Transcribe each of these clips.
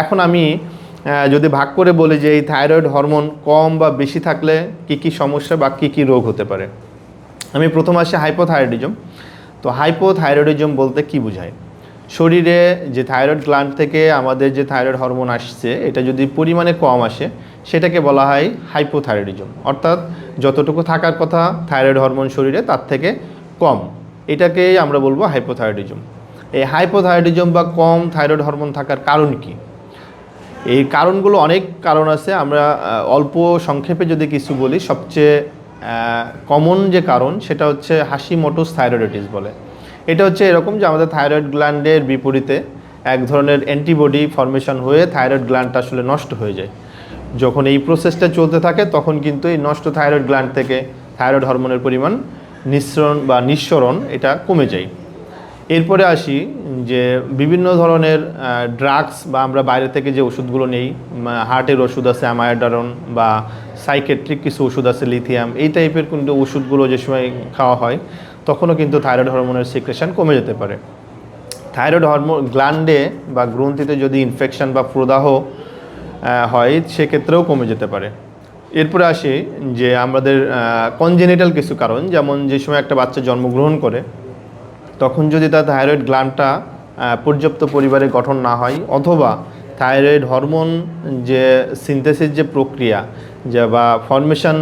এখন আমি যদি ভাগ করে বলি যে এই থাইরয়েড হরমোন কম বা বেশি থাকলে কি কি সমস্যা বা কি কি রোগ হতে পারে? আমি প্রথম আসি হাইপোথাইরয়েডিজম। তো হাইপোথাইরয়েডিজম বলতে কি বোঝায়? শরীরে যে থাইরয়েড গ্ল্যান্ড থেকে আমাদের যে থাইরয়েড হরমোন আসছে, এটা যদি পরিমাণে কম আসে, সেটাকে বলা হয় হাইপোথাইরয়েডিজম। অর্থাৎ যতটুকু থাকার কথা থাইরয়েড হরমোন শরীরে, তার থেকে কম। এটাকেই আমরা বলব হাইপোথাইরয়েডিজম। এই হাইপোথাইরয়েডিজম বা কম থাইরয়েড হরমোন থাকার কারণ কি? এই কারণগুলো অনেক কারণ আছে। আমরা অল্প সংক্ষেপে যদি কিছু বলি, সবচেয়ে কমন যে কারণ, সেটা হচ্ছে হাসি মোটোস থাইরয়েডিটিস বলে। এটা হচ্ছে এরকম যে আমাদের থাইরয়েড গ্ল্যান্ডের বিপরীতে এক ধরনের অ্যান্টিবডি ফর্মেশন হয়ে থাইরয়েড গ্ল্যান্ডটা আসলে নষ্ট হয়ে যায়। যখন এই প্রসেসটা চলতে থাকে, তখন কিন্তু এই নষ্ট থাইরয়েড গ্ল্যান্ড থেকে থাইরয়েড হরমোনের পরিমাণ নিঃসরণ বা নিঃসরণ এটা কমে যায়। এরপরে আসি যে বিভিন্ন ধরনের ড্রাগস বা আমরা বাইরে থেকে যে ওষুধগুলো নেই হার্টের ওষুধ আছে অ্যামায়োডারন বা সাইকেট্রিক কিছু ওষুধ আছে লিথিয়াম এই টাইপের কিন্তু ওষুধগুলো যে সময় খাওয়া হয়, তখনও কিন্তু থাইরয়েড হরমোনের সিক্রেশন কমে যেতে পারে। থাইরয়েড হরমোন গ্ল্যান্ডে বা গ্রন্থিতে যদি ইনফেকশন বা প্রদাহ হয়, সেক্ষেত্রেও কমে যেতে পারে। এরপরে আসি যে আমাদের কনজেনিটাল কিছু কারণ, যেমন যে সময় একটা বাচ্চা জন্মগ্রহণ করে তখন যদি তার থাইরয়েড গ্ল্যান্ডটা পর্যাপ্ত পরিবারে গঠন না হয়, অথবা থাইরয়েড হরমোন যে সিনথেসিস যে প্রক্রিয়া, যে বা ফর্মেশন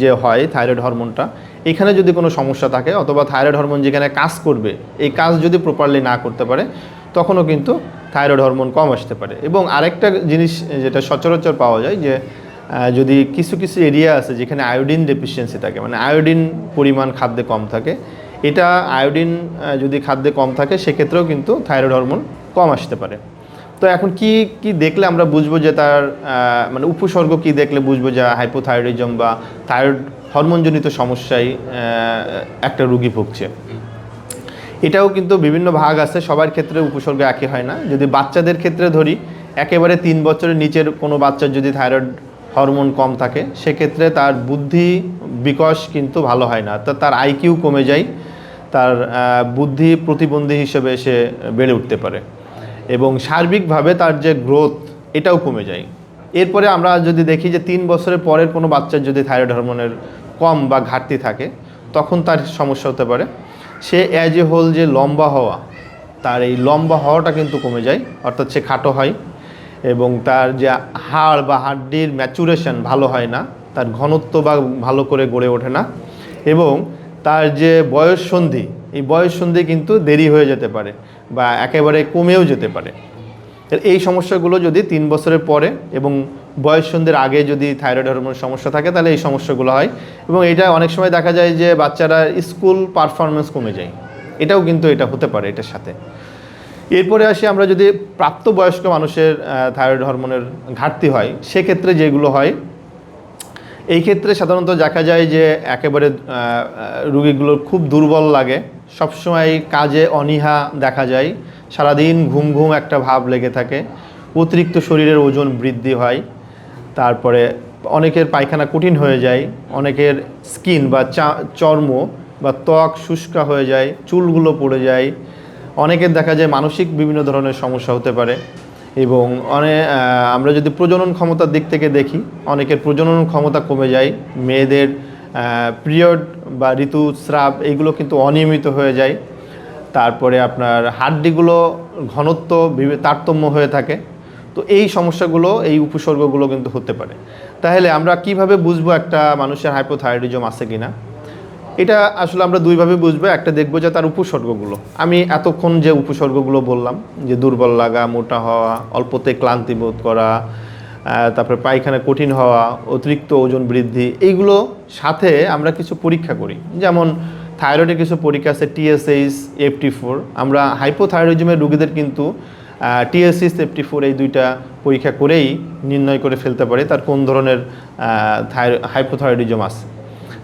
যে হয় থাইরয়েড হরমোনটা এখানে যদি কোনো সমস্যা থাকে, অথবা থাইরয়েড হরমোন যেখানে কাজ করবে, এই কাজ যদি প্রপারলি না করতে পারে, তখনও কিন্তু থাইরয়েড হরমোন কম আসতে পারে। এবং আরেকটা জিনিস যেটা সচরাচর পাওয়া যায়, যে যদি কিছু কিছু এরিয়া আছে যেখানে আয়োডিন ডেফিসিয়েন্সি থাকে মানে আয়োডিন পরিমাণ খাদ্যে কম থাকে এটা আয়োডিন যদি খাদ্যে কম থাকে, সেক্ষেত্রেও কিন্তু থাইরয়েড হরমোন কম আসতে পারে। তো এখন কি কি দেখলে আমরা বুঝব যে তার মানে উপসর্গ কি দেখলে বুঝব যে হাইপোথাইরয়েডিজম বা থাইরয়েড হরমোনজনিত সমস্যায় একটা রুগী ভুগছে? এটাও কিন্তু বিভিন্ন ভাগ আছে, সবার ক্ষেত্রে উপসর্গ একই হয় না। যদি বাচ্চাদের ক্ষেত্রে ধরি, একেবারে তিন বছরের নিচের কোনো বাচ্চার যদি থাইরয়েড হরমোন কম থাকে, সেক্ষেত্রে তার বুদ্ধি বিকাশ কিন্তু ভালো হয় না। তা তার আইকিউ কমে যায় তার বুদ্ধি প্রতিবন্ধী হিসেবে সে বেড়ে উঠতে পারে। এবং সার্বিকভাবে তার যে গ্রোথ এটাও কমে যায়। এরপরে আমরা যদি দেখি যে তিন বছরের পরের কোনো বাচ্চার যদি থাইরয়েড হরমোনের কম বা ঘাটতি থাকে, তখন তার সমস্যা হতে পারে। সে অ্যাজ এ হোল যে লম্বা হওয়া, তার এই লম্বা হওয়াটা কিন্তু কমে যায়। অর্থাৎ সে খাটো হয় এবং তার যে হাড় বা হাড্ডির ম্যাচুরেশন ভালো হয় না, তার ঘনত্ব বা ভালো করে গড়ে ওঠে না। এবং তার যে বয়স সন্ধি, এই বয়স সন্ধি কিন্তু দেরি হয়ে যেতে পারে বা একেবারে কমেও যেতে পারে। এই সমস্যাগুলো যদি তিন বছরের পরে এবং বয়স সন্ধির আগে যদি থাইরয়েড হরমোনের সমস্যা থাকে, তাহলে এই সমস্যাগুলো হয়। এবং এটা অনেক সময় দেখা যায় যে বাচ্চারা স্কুল পারফরমেন্স কমে যায়। এটাও কিন্তু এটা হতে পারে এটার সাথে। এরপরে আসি আমরা যদি প্রাপ্তবয়স্ক মানুষের থাইরয়েড হরমোনের ঘাটতি হয়, সেক্ষেত্রে যেগুলো হয় এই ক্ষেত্রে সাধারণত দেখা যায় যে একেবারে রুগীগুলোর খুব দুর্বল লাগে। সবসময় কাজে অনীহা দেখা যায়। সারাদিন ঘুম ঘুম একটা ভাব লেগে থাকে। অতিরিক্ত শরীরের ওজন বৃদ্ধি হয়। তারপরে অনেকের পায়খানা কঠিন হয়ে যায়। অনেকের স্কিন বা চর্ম বা ত্বক শুষ্কা হয়ে যায়। চুলগুলো পড়ে যায়। অনেকের দেখা যায় মানসিক বিভিন্ন ধরনের সমস্যা হতে পারে। এবং অনেক আমরা যদি প্রজনন ক্ষমতার দিক থেকে দেখি, অনেকের প্রজনন ক্ষমতা কমে যায়, মেয়েদের পিরিয়ড বা ঋতুস্রাব এইগুলো কিন্তু অনিয়মিত হয়ে যায়। তারপরে আপনার হাড্ডিগুলো ঘনত্ব তারতম্য হয়ে থাকে। তো এই সমস্যাগুলো, এই উপসর্গগুলো কিন্তু হতে পারে। তাহলে আমরা কীভাবে বুঝব একটা মানুষের হাইপোথাইরয়েডিজম আছে কিনা? এটা আসলে আমরা দুইভাবে বুঝব। একটা দেখব যে তার উপসর্গগুলো। আমি এতক্ষণ যে উপসর্গগুলো বললাম, যে দুর্বল লাগা, মোটা হওয়া, অল্পতে ক্লান্তি বোধ করা তারপরে পায়খানা কঠিন হওয়া, অতিরিক্ত ওজন বৃদ্ধি এইগুলো সাথে আমরা কিছু পরীক্ষা করি। যেমন থাইরয়েডের কিছু পরীক্ষা আছে টিএসএইচ এফটি ফোর আমরা হাইপোথাইরয়েডিজমের রুগীদের কিন্তু টিএসএইচ এফটি ফোর এই দুইটা পরীক্ষা করেই নির্ণয় করে ফেলতে পারে, তার কোন ধরনের হাইপোথাইরয়েডিজম আছে।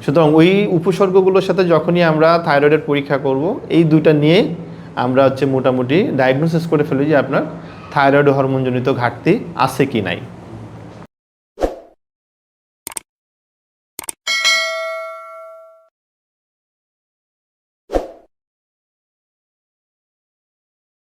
সুতরাং ওই উপসর্গগুলোর সাথে যখনই আমরা থাইরয়েডের পরীক্ষা করব, এই দুইটা নিয়ে আমরা হচ্ছে মোটামুটি ডায়াগনোসিস করে ফেলি যে আপনার থাইরয়েড হরমোনজনিত ঘাটতি আছে কি নাই।